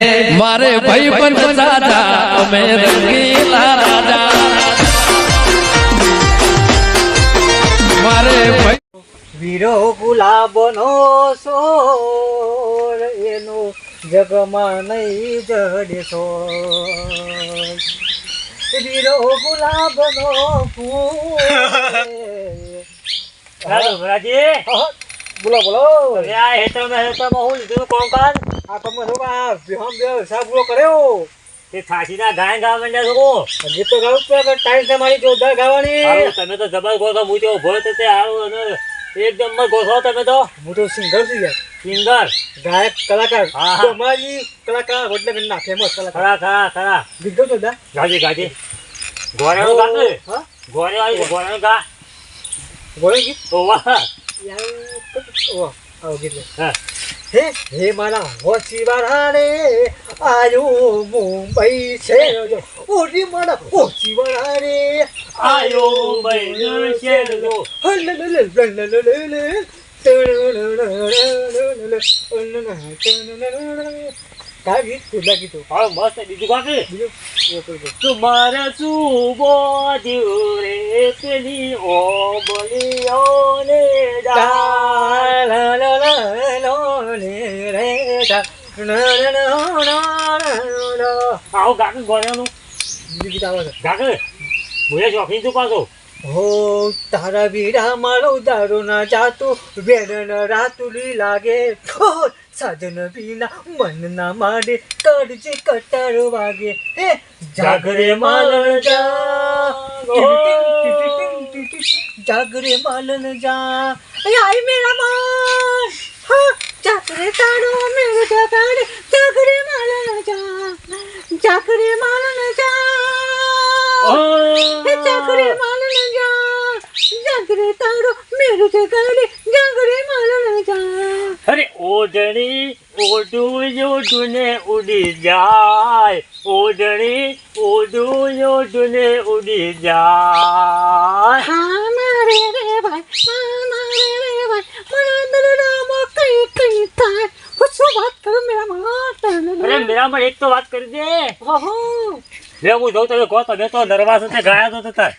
મારે ભાઈ પણ સાજા અમે રંગીલા રાજા. મારે ભાઈ વીરો ગુલાબનો સોર એનો જગમાં નહીં જડે સોર. વીરો ગુલાબ નો બોલો બોલો. આ હેતરમાં હેતરમાં હું લીધું કોંકાન આ તમે શું આ વિહમ બે કર્યો. તે થાસીના ગાય ગાવા માંડ્યા છો ગીત તો ગાવું ટાઈમ તમારી મારી જોરદાર ગાવાની. તમે તો જબર ગોઠો હું તો ઊભો તો તે અને એકદમ મત ગોઠો તમે તો. હું તો સિંગર છું યાર. સિંગર? ગાયક કલાકાર. હા, કલાકાર વડનગરના ફેમસ કલાકાર. ખરા ખરા ખરા. ગીત છો દા. ગાજી ગાજી. હા ગોળે આવી ગા. બોલે ગીત? તો યાર ઓ આવો ગીત હા. હે હે મારા હોચી વાળાને આયો મુંબઈ છે. ઓરી મારા હોચી વાળાને આયો મુંબઈ છે. તમારે શું બોધ્યું રે પેલી ઓબલીઓને આવો ગાતું ગોળાનું બીજું ગીત આવે છે ગાતું ભૂલે શોખીન તું પાછો? હો તારા વીરા મારો દારો ના જાતો વેરણ રાતુલી લાગે સાજન વિના મન ના માડે કરજે કટાર વાગે. હે જાગરે માલણ જા. જાગરે માલણ જા. એ આઈ મેરા હા જાગરે તારો મેરો જગાડે જાગરે માલણ જા જાગરે માલણ જા હે જાગરે માલણ જા. જાગરે તારો મેરો જગાડે જાગરે માલણ જા. અરે ઓઢણી ઓઢું ઓઢું ને ઉડી જાય. ઓઢણી ઓઢું ઓઢું ને ઉડી જાય. હા મારે રે ભાઈ. હા મારે રે ભાઈ. મારા દરડામાં કઈ કઈ થાય? હું શું વાત કરું? મેરા માં અરે મેરા માં એક તો વાત કરી દે. ઓહો. લે હું જોઉં તમે કહો તમે તો નર્વાસ ગયા તો થતા